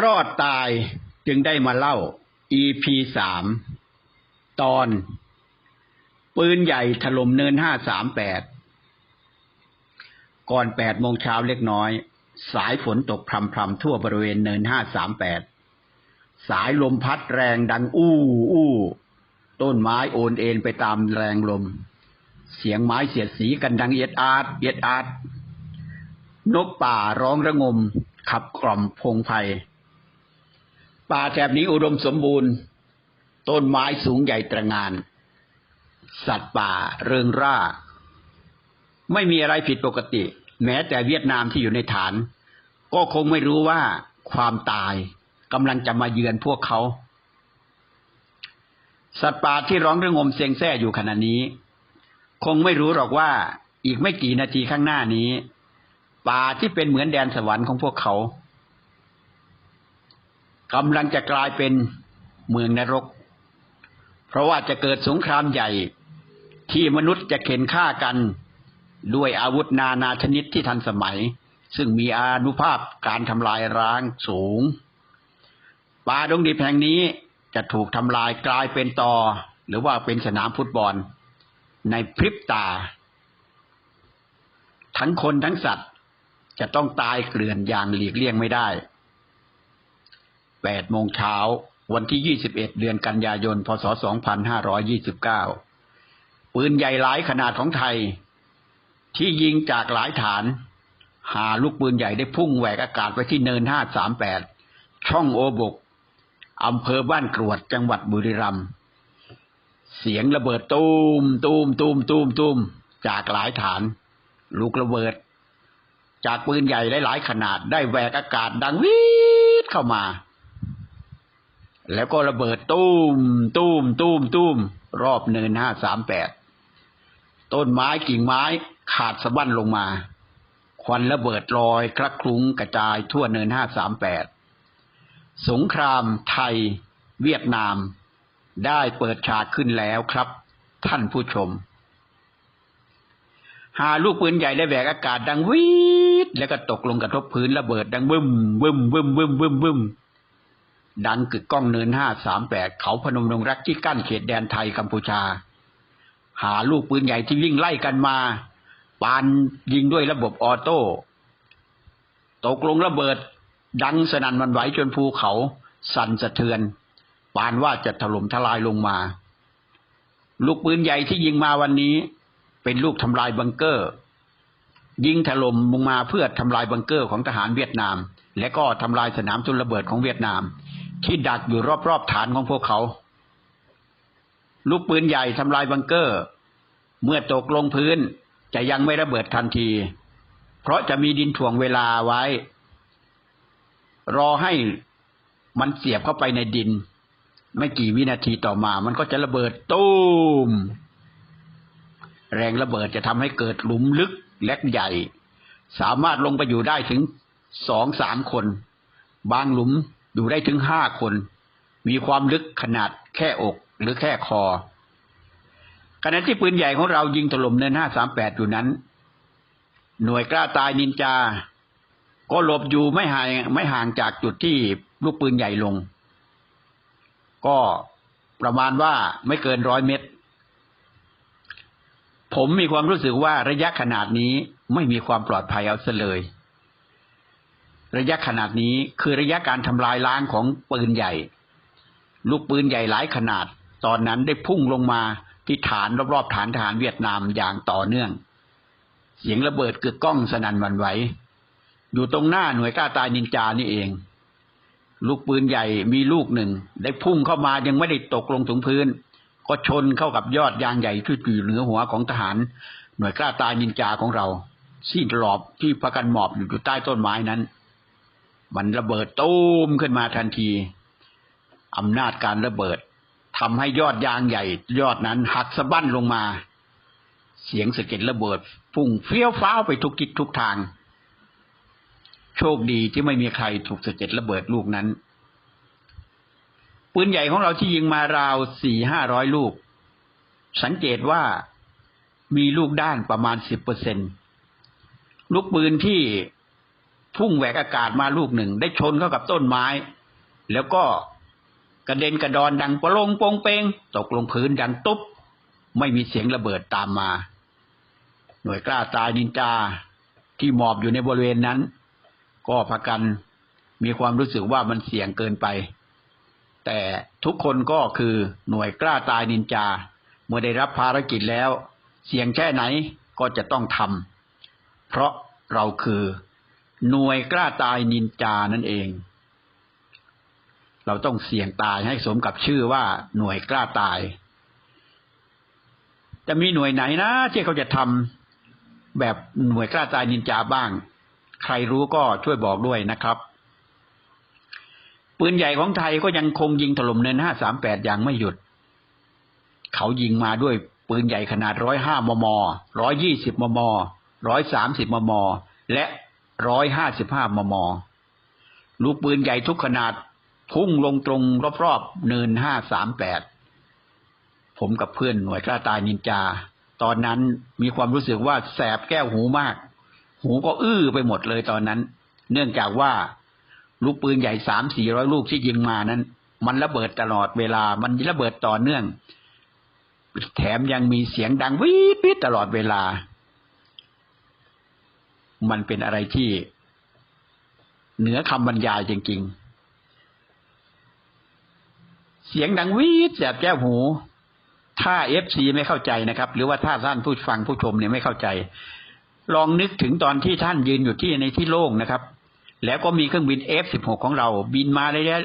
รอดตายจึงได้มาเล่า EP สามตอน ปืนใหญ่ถล่มเนินห้าสามแปดก่อนแปดโมงเช้าเล็กน้อย สายฝนตกพรำพรำๆทั่วบริเวณเนินห้าสามแปดสายลมพัดแรงดังอู้อู้ ต้นไม้โอนเอ็นไปตามแรงลม เสียงไม้เสียดสีกันดังเอียดอาดเอียดอาดนกป่าร้องระงมขับกล่อมพงไพร ป่าแถบนี้อุดมสมบูรณ์ ต้นไม้สูงใหญ่ตระงาน สัตว์ป่าเริงร่า ไม่มีอะไรผิดปกติ แม้แต่เวียดนามที่อยู่ในฐาน ก็คงไม่รู้ว่าความตายกำลังจะมาเยือนพวกเขา สัตว์ป่าที่ร้องเระงมเสียงแซ่อยู่ขณะนี้ คงไม่รู้หรอกว่าอีกไม่กี่นาทีข้างหน้านี้ ป่าที่เป็นเหมือนแดนสวรรค์ของพวกเขา กำลังจะกลายเป็นเมืองนรก เพราะว่าจะเกิดสงครามใหญ่ที่มนุษย์จะเข็นฆ่ากันด้วยอาวุธนานาชนิดที่ทันสมัย ซึ่งมีอานุภาพการทำลายร้างสูงป่าดงดิบแห่งนี้จะถูกทำลายกลายเป็นตอ หรือว่าเป็นสนามฟุตบอล ในพริบตา ทั้งคนทั้งสัตว์จะต้องตายเกลื่อนอย่างหลีกเลี่ยงไม่ได้ 8โมงเช้า วันที่ 21 เดือนกันยายน พศ 2529 ปืนใหญ่หลายขนาดของไทย ที่ยิงจากหลายฐาน หาลูกปืนใหญ่ได้พุ่งแหวกอากาศไปที่เนิน 538 ช่องโอบกอำเภอบ้านกรวดจังหวัดบุรีรัมย์เสียงระเบิดตูมตูมตูมตูมตูมจากหลายฐาน ลูกระเบิด จากปืนใหญ่หลาย ๆ ขนาดได้แหวกอากาศดังวีดเข้ามา แล้วก็ระเบิดตูมตูมตูมตูมรอบเนินห้าสามแปดต้นไม้กิ่งไม้ขาดสะบั้นลงมา ควันระเบิดลอยคลักคลุ้งกระจายทั่วเนินห้าสามแปดสงครามไทยเวียดนาม ได้เปิดฉากขึ้นแล้วครับ ท่านผู้ชม หาลูกปืนใหญ่ได้แหวกอากาศดังวีดแล้วก็ตกลงกระทบพื้นระเบิดดังบึ้มบึ้มบึ้มบึ้มบึ้มบึ้ม ดังกึกก้องเนินห้าสามแปดเขาพนมดงรักที่กั้นเขตแดนไทยกัมพูชา หาลูกปืนใหญ่ที่วิ่งไล่กันมา ปานยิงด้วยระบบออโต้ ตกลงระเบิด ดังสนั่นหวันไหวจนภูเขาสั่นสะเทือน ปานว่าจะถล่มทลายลงมา ลูกปืนใหญ่ที่ยิงมาวันนี้ เป็นลูกทำลายบังเกอร์ ยิงถล่มลงมาเพื่อทำลายบังเกอร์ของทหารเวียดนาม และก็ทำลายสนามทุนระเบิดของเวียดนาม ที่ดักอยู่รอบๆฐานของพวกเขา ลูกปืนใหญ่ทำลายบังเกอร์ เมื่อตกลงพื้นจะยังไม่ระเบิดทันที เพราะจะมีดินถ่วงเวลาไว้ รอให้มันเสียบเข้าไปในดิน ไม่กี่วินาทีต่อมา มันก็จะระเบิดตูม แรงระเบิดจะทำให้เกิดหลุมลึกเล็กใหญ่ สามารถลงไปอยู่ได้ถึงสองสามคน บางหลุม อยู่ได้ถึงห้าคน มีความลึกขนาดแค่อกหรือแค่คอขณะที่ปืนใหญ่ของเรายิงถล่มเนินห้าสามแปดอยู่นั้น หน่วยกล้าตายนินจา ก็หลบอยู่ไม่ห่างไม่ห่างจากจุดที่ลูกปืนใหญ่ลง ก็ประมาณว่าไม่เกินร้อยเมตร ผมมีความรู้สึกว่าระยะขนาดนี้ไม่มีความปลอดภัยเอาซะเลย ระยะขนาดนี้คือระยะการทำลายล้างของปืนใหญ่ ลูกปืนใหญ่หลายขนาด ตอนนั้นได้พุ่งลงมาที่ฐานรอบๆฐานทหารเวียดนามอย่างต่อเนื่อง เสียงระเบิดกึกก้องสนั่นวันไหวอยู่ตรงหน้าหน่วยกล้าตายนินจานี่เอง ลูกปืนใหญ่มีลูกหนึ่ง ได้พุ่งเข้ามายังไม่ได้ตกลงถึงพื้น ก็ชนเข้ากับยอดยางใหญ่ที่อยู่เหนือหัวของทหาร หน่วยกล้าตายนินจาของเราที่หลอบที่พากันหมอบอยู่ใต้ต้นไม้นั้น มันระเบิดตูมขึ้นมาทันทีอำนาจการระเบิดทำให้ยอดยางใหญ่ ยอดนั้นหักสะบั้นลงมา เสียงสะเก็ดระเบิดพุ่งเฟี้ยวฟ้าวไปทุกทิศทุกทาง โชคดีที่ไม่มีใครถูกสะเก็ดระเบิดลูกนั้นปืนใหญ่ของเราที่ยิงมาราวสี่ห้าร้อยลูก สังเกตว่ามีลูกด้านประมาณสิบเปอร์เซ็นลูกปืนที่ พุ่งแหวกอากาศมาลูกหนึ่ง ได้ชนเข้ากับต้นไม้ แล้วก็กระเด็นกระดอนดังปะลงโปงเปงตกลงพื้นดังตุ๊บ ไม่มีเสียงระเบิดตามมา หน่วยกล้าตายนินจาที่หมอบอยู่ในบริเวณนั้น ก็พากันมีความรู้สึกว่ามันเสี่ยงเกินไป แต่ทุกคนก็คือหน่วยกล้าตายนินจา เมื่อได้รับภารกิจแล้ว เสี่ยงแค่ไหนก็จะต้องทำเพราะเราคือ หน่วยกล้าตายนินจานั่นเอง เราต้องเสี่ยงตายให้สมกับชื่อว่าหน่วยกล้าตาย จะมีหน่วยไหนนะที่เขาจะทำแบบหน่วยกล้าตายนินจาบ้าง ใครรู้ก็ช่วยบอกด้วยนะครับ ปืนใหญ่ของไทยก็ยังคงยิงถล่มเนินห้าสามแปดอย่างไม่หยุด เขายิงมาด้วยปืนใหญ่ขนาดร้อยห้ามมร้อยยี่สิบมมร้อยสามสิบมมและ ร้อยห้าสิบห้ามม ลูกปืนใหญ่ทุกขนาด พุ่งลงตรงรอบๆเนินห้าสามแปด ผมกับเพื่อนหน่วยกล้าตายนินจา ตอนนั้นมีความรู้สึกว่าแสบแก้วหูมาก หูก็อื้อไปหมดเลยตอนนั้น เนื่องจากว่า ลูกปืนใหญ่สามสี่ร้อยลูกที่ยิงมานั้น มันระเบิดตลอดเวลา มันระเบิดต่อเนื่อง แถมยังมีเสียงดังวีดวิดตลอดเวลา มันเป็นอะไรที่เหนือคำบรรยายจริง ๆ เสียงดังวีดแสบแก้วหู ถ้าเอฟซีไม่เข้าใจนะครับ หรือว่าถ้าท่านผู้ฟังผู้ชมเนี่ยไม่เข้าใจ ลองนึกถึงตอนที่ท่านยืนอยู่ที่ในที่โล่งนะครับ แล้วก็มีเครื่องบิน F16 ของเรา บินมาระยะ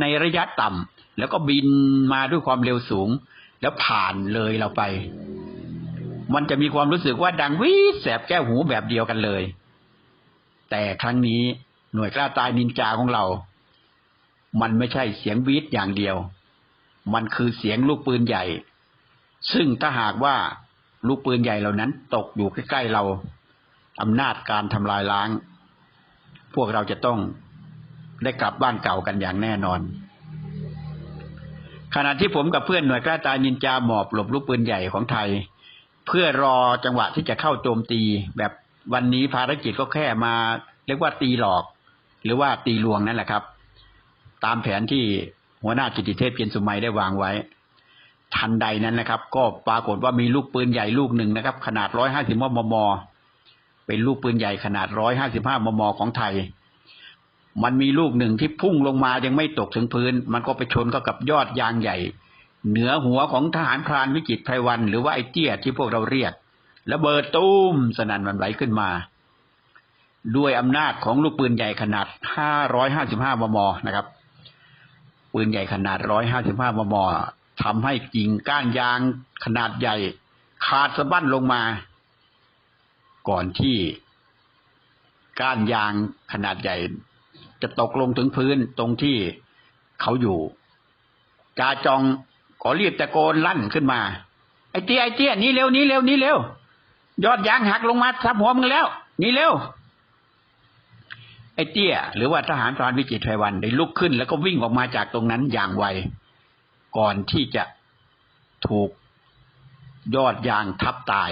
ในระยะต่ำแล้วก็บินมาด้วยความเร็วสูง แล้วผ่านเลยเราไป มันจะมีความรู้สึกว่าดังวีดแสบแก้วหูแบบเดียวกันเลย แต่ครั้งนี้หน่วยกล้าตายนินจาของเรา มันไม่ใช่เสียงวีดอย่างเดียว มันคือเสียงลูกปืนใหญ่ ซึ่งถ้าหากว่าลูกปืนใหญ่เหล่านั้นตกอยู่ใกล้ๆเราอำนาจการทำลายล้าง พวกเราจะต้องได้กลับบ้านเก่ากันอย่างแน่นอน ขณะที่ผมกับเพื่อนหน่วยกล้าตายนินจาหมอบหลบลูกปืนใหญ่ของไทย เพื่อรอจังหวะที่จะเข้าโจมตีแบบ วันนี้ภารกิจก็แค่มาเรียกว่าตีหลอก หรือว่าตีลวงนั่นแหละครับ ตามแผนที่หัวหน้ากิติเทพเพียรสุไมยได้วางไว้ ทันใดนั้นนะครับ ก็ปรากฏว่ามีลูกปืนใหญ่ลูกหนึ่งนะครับ ขนาดร้อยห้าสิบมม เป็นลูกปืนใหญ่ขนาดร้อยห้าสิบห้ามม ของไทย มันมีลูกหนึ่งที่พุ่งลงมายังไม่ตกถึงพื้น มันก็ไปชนเข้ากับยอดยางใหญ่ เหนือหัวของทหารพรานวิจิตไพรวัน หรือว่าไอ้เตี้ยที่พวกเราเรียก ระเบิดตูมสนั่นหวันไหวขึ้นมา ด้วยอำนาจของลูกปืนใหญ่ขนาด 555 มม นะครับ ปืนใหญ่ขนาด 155 มมทำให้กิ่งก้านยางขนาดใหญ่ ขาดสะบั้นลงมา ก่อนที่ ก้านยางขนาดใหญ่ จะตกลงถึงพื้นตรงที่เขาอยู่จาจองขอเรียกตะโกนลั่นขึ้นมา ไอ้เตี้ยไอ้เตี้ยนี่เร็วนี่เร็วนี่เร็ว ยอดยางหักลงมาทับหัวมึงแล้ว นี่เร็ว ไอ้เตี้ย หรือว่าทหารพรานวิจิตรไพรวันได้ลุกขึ้น แล้วก็วิ่งออกมาจากตรงนั้นอย่างไว ก่อนที่จะถูกยอดยางทับตาย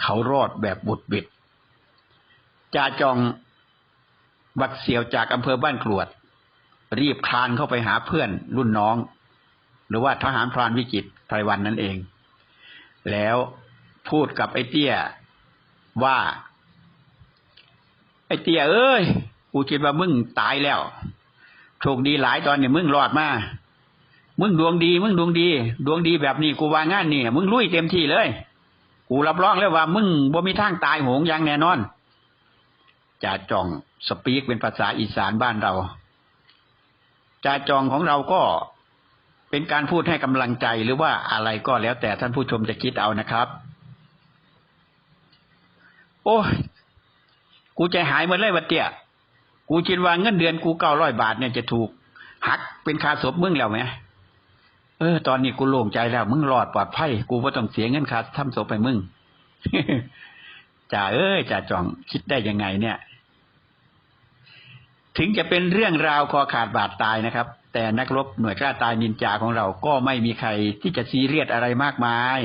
เขารอดแบบบุดบิดจ่าจองบักเสียวจากอำเภอบ้านกรวด รีบคลานเข้าไปหาเพื่อนรุ่นน้อง หรือว่าทหารพรานวิจิตรไพรวันนั่นเอง แล้วพูดกับไอ้เตี้ยว่า ไอ้เตี้ยเอ้ยกูคิดว่ามึงตายแล้วโชคดีหลายตอนเนี่ยมึงรอดมามึงดวงดีมึงดวงดี ดวงดีแบบนี้กูวางงานนี่มึงลุยเต็มที่เลย กูรับรองเลยว่า มึงบ่มีทางตายโหงอย่างแน่นอนจ่าจองสปีกเป็นภาษาอีสานบ้านเราจ่าจองของเราก็ เป็นการพูดให้กำลังใจหรือว่าอะไรก็แล้วแต่ท่านผู้ชมจะคิดเอานะครับ โอ้ยกูใจหายมดเลยวัดเตี้ยกูคิดว่าเงินเดือนกูเก้าร้อยบาทเนี่ยจะถูกหักเป็นค่าศพมึงแล้วไหมเออตอนนี้กูโล่งใจแล้ว มึงรอดปลอดภัยกูไม่ต้องเสียเงินค่าทำศพไปมึงจ่าเอ้ยจ่าจองคิดได้ยังไงเนี่ย ถึงจะเป็นเรื่องราวคอขาดบาดตายนะครับ แต่นักรบหน่วยกล้าตายนินจาของเราก็ไม่มีใครที่จะซีเรียสอะไรมากมาย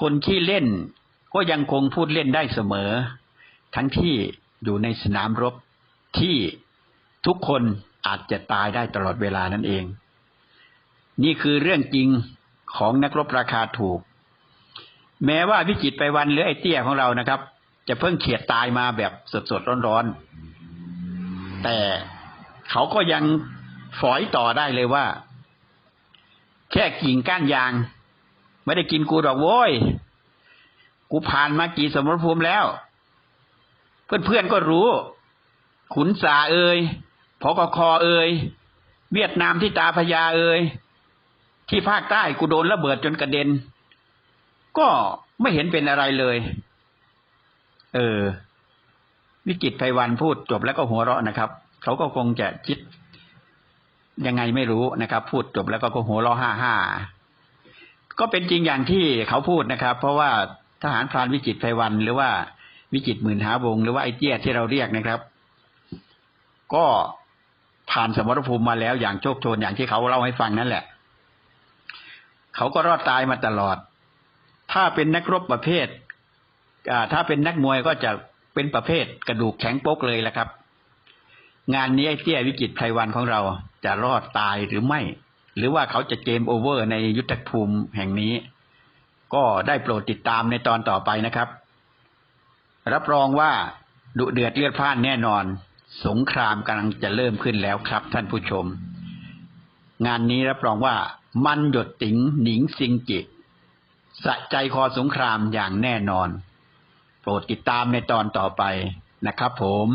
คนที่เล่นก็ยังคงพูดเล่นได้เสมอ ทั้งที่อยู่ในสนามรบที่ทุกคนอาจจะตายได้ตลอดเวลานั่นเอง นี่คือเรื่องจริงของนักรบราคาถูก แม้ว่าพิจิตไปวันหรือไอเตี้ยของเรานะครับ จะเพิ่งเขียดตายมาแบบสดๆร้อนๆแต่เขาก็ยัง ฝอยต่อได้เลยว่า แค่กิ่งก้านยาง ไม่ได้กินกูดอกโว้ย กูผ่านมากี่สมรภูมิแล้ว เพื่อนๆก็รู้ ขุนสาเอ่ยพกคอเอ่ยเวียดนามที่ตาพญาเอ่ยที่ภาคใต้กูโดนระเบิดจนกระเด็น ก็ไม่เห็นเป็นอะไรเลย เออ วิกิตไพวันพูดจบแล้วก็หัวเราะนะครับ เขาก็คงจะคิด ยังไงไม่รู้นะครับ พูดจบแล้วก็หัวเราะห้าห้าก็เป็นจริงอย่างที่เขาพูดนะครับ เพราะว่าทหารพรานวิจิตไพวัน หรือว่าวิจิตหมื่นหาวงหรือว่าไอเจี้ยที่เราเรียกนะครับ ก็ผ่านสมรภูมิมาแล้วอย่างโชคโชนอย่างที่เขาเล่าให้ฟังนั่นแหละ เขาก็รอดตายมาตลอด ถ้าเป็นนักรบประเภทอ่าถ้าเป็นนักมวยก็จะเป็นประเภทกระดูกแข็งโป๊กเลยแหละครับ งานนี้ไอ้เตี้ยวิจิตไพรวันของเราจะรอดตายหรือไม่ หรือว่าเขาจะเกมโอเวอร์ในยุทธภูมิแห่งนี้ ก็ได้โปรดติดตามในตอนต่อไปนะครับ รับรองว่าดุเดือดเลือดพล่านแน่นอน สงครามกำลังจะเริ่มขึ้นแล้วครับท่านผู้ชม งานนี้รับรองว่ามันหยดติ๋งหนิงซิงจิสะใจคอสงครามอย่างแน่นอน โปรดติดตามในตอนต่อไปนะครับผม